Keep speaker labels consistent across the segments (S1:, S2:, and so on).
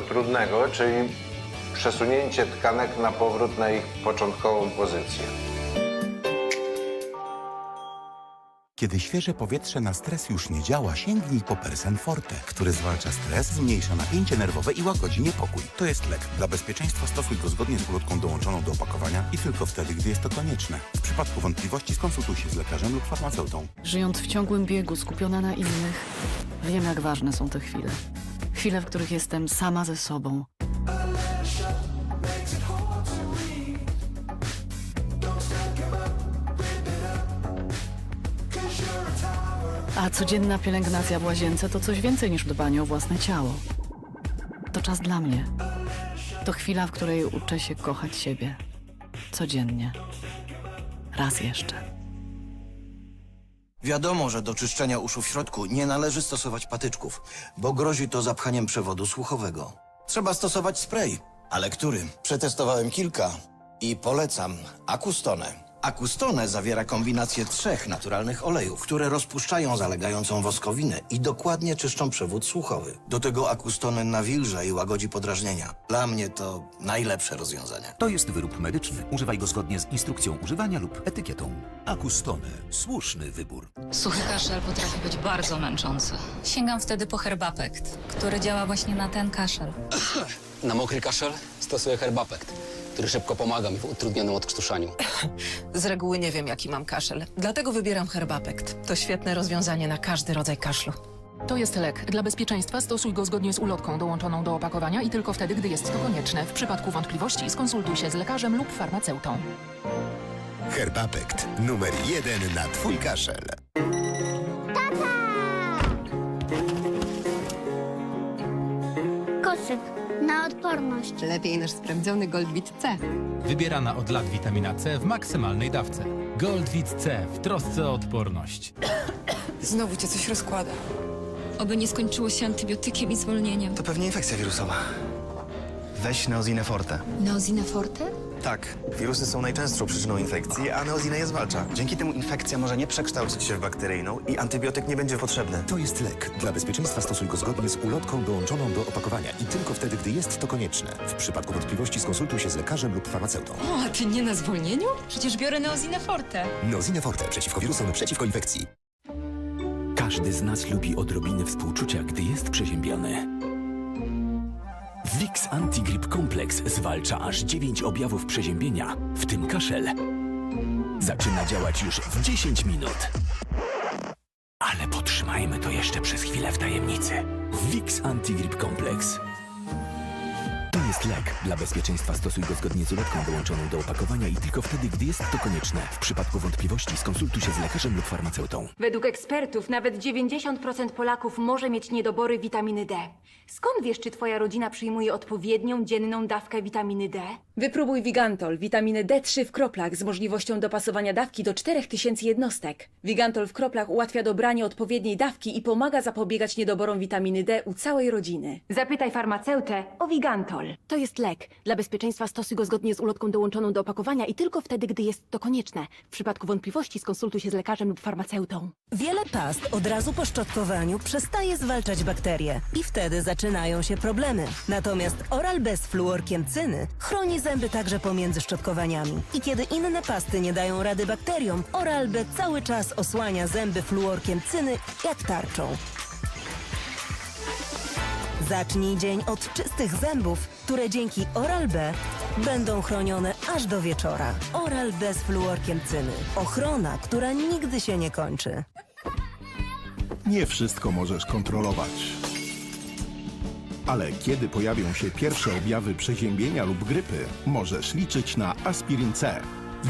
S1: trudnego, czyli przesunięcie tkanek na powrót na ich początkową pozycję.
S2: Kiedy świeże powietrze na stres już nie działa, sięgnij po Persen Forte, który zwalcza stres, zmniejsza napięcie nerwowe i łagodzi niepokój. To jest lek. Dla bezpieczeństwa stosuj go zgodnie z ulotką dołączoną do opakowania i tylko wtedy, gdy jest to konieczne. W przypadku wątpliwości skonsultuj się z lekarzem lub farmaceutą.
S3: Żyjąc w ciągłym biegu, skupiona na innych, wiem, jak ważne są te chwile. Chwile, w których jestem sama ze sobą. A codzienna pielęgnacja w łazience to coś więcej niż dbanie o własne ciało. To czas dla mnie. To chwila, w której uczę się kochać siebie. Codziennie. Raz jeszcze.
S4: Wiadomo, że do czyszczenia uszu w środku nie należy stosować patyczków, bo grozi to zapchaniem przewodu słuchowego. Trzeba stosować spray. Ale który? Przetestowałem kilka i polecam Acustone. Acustone zawiera kombinację trzech naturalnych olejów, które rozpuszczają zalegającą woskowinę i dokładnie czyszczą przewód słuchowy. Do tego Acustone nawilża i łagodzi podrażnienia. Dla mnie to najlepsze rozwiązanie.
S5: To jest wyrób medyczny. Używaj go zgodnie z instrukcją używania lub etykietą. Akustone. Słuszny wybór.
S6: Suchy kaszel potrafi być bardzo męczący. Sięgam wtedy po herbapekt, który działa właśnie na ten kaszel.
S7: Na mokry kaszel stosuję herbapekt, który szybko pomaga mi w utrudnionym odkrztuszaniu.
S8: Z reguły nie wiem, jaki mam kaszel, dlatego wybieram Herbapekt. To świetne rozwiązanie na każdy rodzaj kaszlu.
S9: To jest lek. Dla bezpieczeństwa stosuj go zgodnie z ulotką dołączoną do opakowania i tylko wtedy, gdy jest to konieczne. W przypadku wątpliwości skonsultuj się z lekarzem lub farmaceutą.
S2: Herbapekt. Numer jeden na twój kaszel.
S10: Koszyk na odporność.
S11: Lepiej niż sprawdzony Goldbit C.
S12: Wybierana od lat witamina C w maksymalnej dawce. Goldwit C w trosce o odporność.
S11: Znowu cię coś rozkłada.
S6: Oby nie skończyło się antybiotykiem i zwolnieniem.
S4: To pewnie infekcja wirusowa. Weź Neozinę Forte.
S6: Neozina forte?
S4: Tak, wirusy są najczęstszą przyczyną infekcji, a neozina je zwalcza. Dzięki temu infekcja może nie przekształcić się w bakteryjną i antybiotyk nie będzie potrzebny.
S5: To jest lek. Dla bezpieczeństwa stosuj go zgodnie z ulotką dołączoną do opakowania i tylko wtedy, gdy jest to konieczne. W przypadku wątpliwości skonsultuj się z lekarzem lub farmaceutą.
S11: O, a ty nie na zwolnieniu?
S6: Przecież biorę Neozinę forte.
S5: Nozine Forte przeciwko wirusom, przeciwko infekcji. Każdy z nas lubi odrobinę współczucia, gdy jest przeziębiony. Vicks Antigrip Complex zwalcza aż 9 objawów przeziębienia, w tym kaszel. Zaczyna działać już w 10 minut. Ale potrzymajmy to jeszcze przez chwilę w tajemnicy. Vicks Antigrip Complex. Jest lek. Dla bezpieczeństwa stosuj go zgodnie z ulotką dołączoną do opakowania i tylko wtedy, gdy jest to konieczne. W przypadku wątpliwości skonsultuj się z lekarzem lub farmaceutą.
S10: Według ekspertów nawet 90% Polaków może mieć niedobory witaminy D. Skąd wiesz, czy twoja rodzina przyjmuje odpowiednią dzienną dawkę witaminy D? Wypróbuj Vigantol, witaminę D3 w kroplach z możliwością dopasowania dawki do 4000 jednostek. Vigantol w kroplach ułatwia dobranie odpowiedniej dawki i pomaga zapobiegać niedoborom witaminy D u całej rodziny. Zapytaj farmaceutę o Vigantol.
S11: To jest lek. Dla bezpieczeństwa stosuj go zgodnie z ulotką dołączoną do opakowania i tylko wtedy, gdy jest to konieczne. W przypadku wątpliwości skonsultuj się z lekarzem lub farmaceutą.
S8: Wiele past od razu po szczotkowaniu przestaje zwalczać bakterie i wtedy zaczynają się problemy. Natomiast Oral-B z fluorkiem cyny chroni zęby także pomiędzy szczotkowaniami. I kiedy inne pasty nie dają rady bakteriom, Oral-B cały czas osłania zęby fluorkiem cyny jak tarczą. Zacznij dzień od czystych zębów, które dzięki Oral-B będą chronione aż do wieczora. Oral-B z fluorkiem cyny. Ochrona, która nigdy się nie kończy.
S12: Nie wszystko możesz kontrolować. Ale kiedy pojawią się pierwsze objawy przeziębienia lub grypy, możesz liczyć na aspirin C.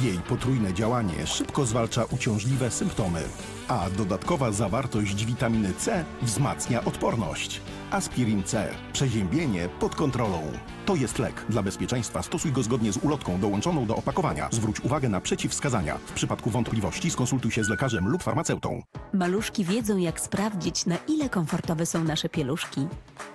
S12: Jej potrójne działanie szybko zwalcza uciążliwe symptomy, a dodatkowa zawartość witaminy C wzmacnia odporność. Aspirin C. Przeziębienie pod kontrolą. To jest lek. Dla bezpieczeństwa stosuj go zgodnie z ulotką dołączoną do opakowania. Zwróć uwagę na przeciwwskazania. W przypadku wątpliwości skonsultuj się z lekarzem lub farmaceutą.
S11: Maluszki wiedzą, jak sprawdzić, na ile komfortowe są nasze pieluszki.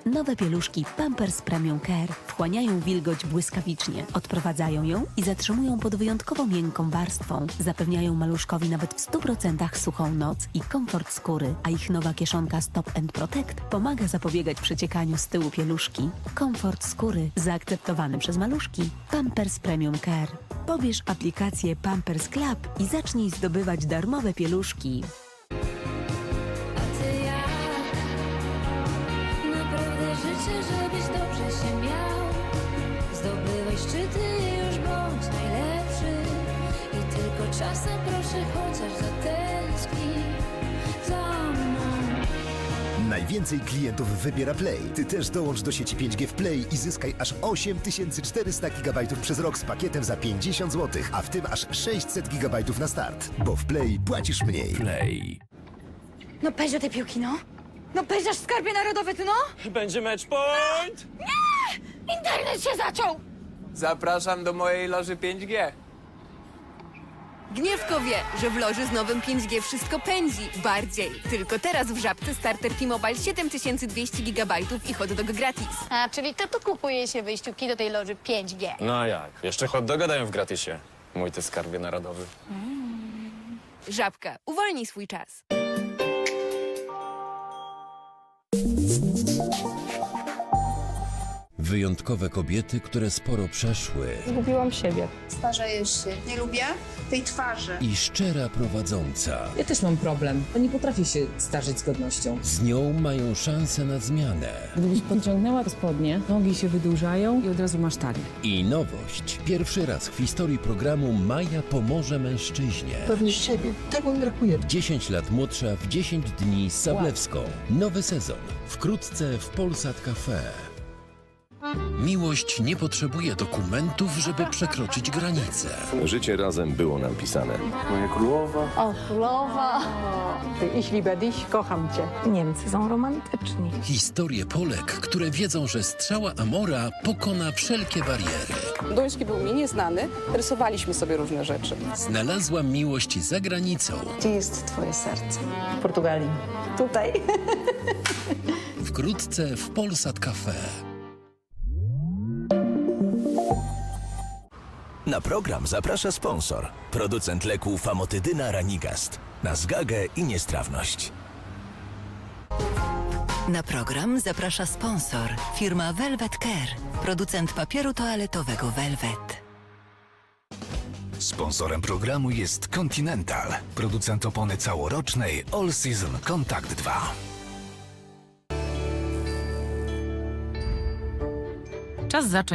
S11: Nowe pieluszki Pampers Premium Care wchłaniają wilgoć błyskawicznie, odprowadzają ją i zatrzymują pod wyjątkowo miękką warstwą. Zapewniają maluszkowi nawet w 100% suchą noc i komfort skóry, a ich nowa kieszonka Stop and Protect pomaga zapobiegać zapobiegać przeciekaniu z tyłu pieluszki. Komfort skóry zaakceptowany przez maluszki. Pampers Premium Care. Pobierz aplikację Pampers Club i zacznij zdobywać darmowe pieluszki.
S13: Życzę, żebyś dobrze się miał. Zdobywaj szczyty już bądź najlepszy. I tylko czasem proszę chociaż zatęsknij za.
S14: Najwięcej klientów wybiera Play. Ty też dołącz do sieci 5G w Play i zyskaj aż 8400 GB przez rok z pakietem za 50 zł, a w tym aż 600 GB na start. Bo w Play płacisz mniej.
S5: Play.
S10: No peź do tej piłki, no. No peź aż skarbie narodowy, ty no.
S15: Będzie match point!
S10: Internet się zaczął.
S15: Zapraszam do mojej loży 5G.
S10: Gniewko wie, że w loży z nowym 5G wszystko pędzi bardziej. Tylko teraz w Żabce starter T-Mobile 7200 GB i hot dog gratis.
S13: A, czyli to tu kupuje się wyjściówki do tej loży 5G.
S15: No jak? Jeszcze hot doga dają w gratisie. Mój ty skarbie narodowy.
S10: Żabka, uwolnij swój czas.
S5: Wyjątkowe kobiety, które sporo przeszły
S9: Zgubiłam siebie.
S13: Starzejesz się. Nie lubię tej twarzy.
S5: i szczera prowadząca.
S9: Ja też mam problem. Nie potrafię się starzeć z godnością.
S5: Z nią mają szansę na zmianę.
S9: Gdybyś podciągnęła spodnie, nogi się wydłużają i od razu masz talię.
S5: I nowość. Pierwszy raz w historii programu Maja pomoże mężczyźnie.
S14: Pewność siebie. Tego mi brakuje.
S5: 10 lat młodsza w 10 dni z Sablewską. Nowy sezon. Wkrótce w Polsat Cafe. Miłość nie potrzebuje dokumentów, żeby przekroczyć granicę.
S14: Życie razem było nam pisane.
S15: Moja królowa.
S13: O, królowa.
S9: Ich liebe dich, kocham cię. Niemcy są romantyczni.
S5: Historie Polek, które wiedzą, że strzała Amora pokona wszelkie bariery.
S9: Duński był mi nieznany, rysowaliśmy sobie różne rzeczy.
S5: Znalazła miłość za granicą.
S9: Gdzie jest twoje serce? W Portugalii. Tutaj.
S5: Wkrótce w Polsat Cafe.
S14: Na program zaprasza sponsor. Producent leku Famotydyna Ranigast. Na zgagę i niestrawność.
S11: Na program zaprasza sponsor, firma Velvet Care, producent papieru toaletowego Velvet.
S14: Sponsorem programu jest Continental. Producent opony całorocznej All Season Contact 2.
S9: Czas zacząć.